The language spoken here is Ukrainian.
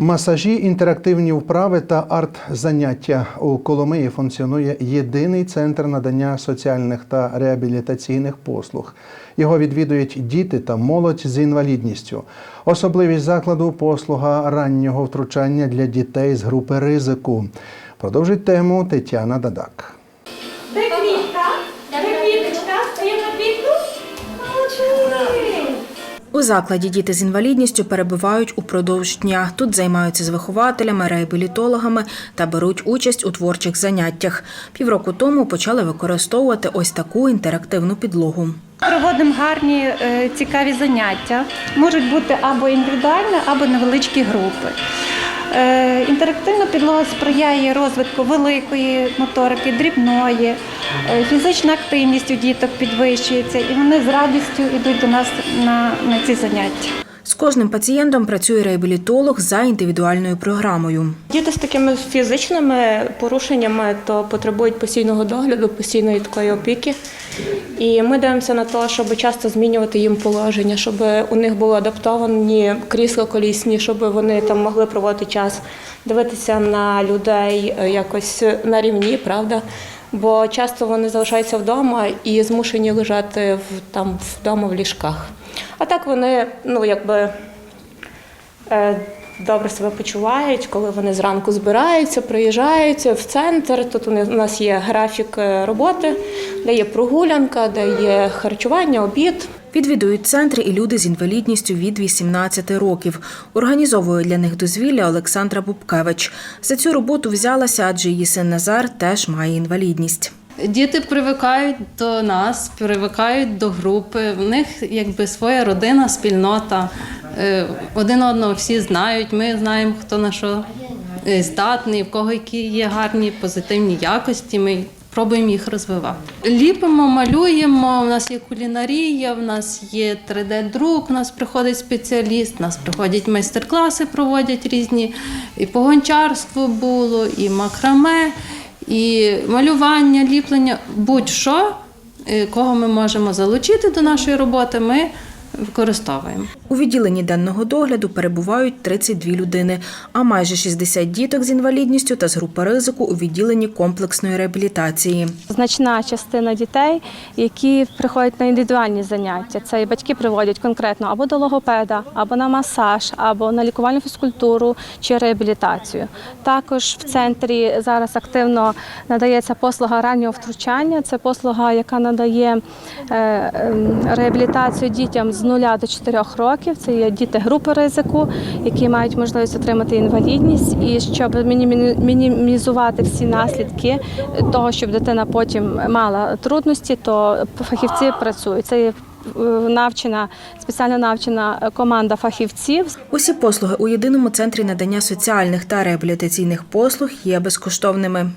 Масажі, інтерактивні вправи та арт-заняття у Коломиї функціонує єдиний центр надання соціальних та реабілітаційних послуг. Його відвідують діти та молодь з інвалідністю. Особливість закладу послуга раннього втручання для дітей з групи ризику. Продовжить тему Тетяна Дадак. У закладі діти з інвалідністю перебувають упродовж дня. Тут займаються з вихователями, реабілітологами та беруть участь у творчих заняттях. Півроку тому почали використовувати ось таку інтерактивну підлогу. Проводимо гарні е, цікаві заняття. Можуть бути або індивідуальні, або невеличкі групи. Е, Інтерактивна підлога сприяє розвитку великої моторики, дрібної, Е, фізична активність у діток підвищується, і вони з радістю йдуть до нас на, на ці заняття. З кожним пацієнтом працює реабілітолог за індивідуальною програмою. Діти з такими фізичними порушеннями то потребують постійного догляду, постійної такої опіки. І ми дивимося на те, щоб часто змінювати їм положення, щоб у них були адаптовані крісла колісні, щоб вони там могли проводити час, дивитися на людей е, якось на рівні, правда. Бо часто вони залишаються вдома і змушені лежати в, там вдома в ліжках. А так вони, ну якби е, добре себе почувають, коли вони зранку збираються, приїжджають в центр. Тут у нас є графік е, роботи, де є прогулянка, де є харчування, обід. Відвідують центри і люди з інвалідністю від 18 років. Організовує для них дозвілля Олександра Бубкевич. За цю роботу взялася, адже її син Назар теж має інвалідність. Діти привикають до нас, привикають до групи. В них якби своя родина, спільнота. Е, Один одного всі знають. Ми знаємо, хто на що е, здатний, в кого які є гарні позитивні якості. Ми пробуємо їх розвивати. Ліпимо, малюємо. У нас є кулінарія, в нас є 3D-друк, у нас приходить спеціаліст, у нас приходять майстер-класи, проводять різні. І по гончарству було, і макраме і малювання, ліплення, будь-що, е, кого ми можемо залучити до нашої роботи, ми використовуємо. У відділенні денного догляду перебувають 32 людини, а майже 60 діток з інвалідністю та з групи ризику у відділенні комплексної реабілітації. Значна частина дітей, які приходять на індивідуальні заняття. Це і батьки приводять конкретно або до логопеда, або на масаж, або на лікувальну фізкультуру чи реабілітацію. Також в центрі зараз активно надається послуга раннього втручання. Це послуга, яка надає е, ем, реабілітацію дітям з 0 до 4 років. Це є діти групи ризику, які мають можливість отримати інвалідність, і щоб мінімізувати всі наслідки того, щоб дитина потім мала трудності, то фахівці працюють. Це є е, навчена спеціально навчена команда фахівців. Усі послуги у єдиному центрі надання соціальних та реабілітаційних послуг є безкоштовними.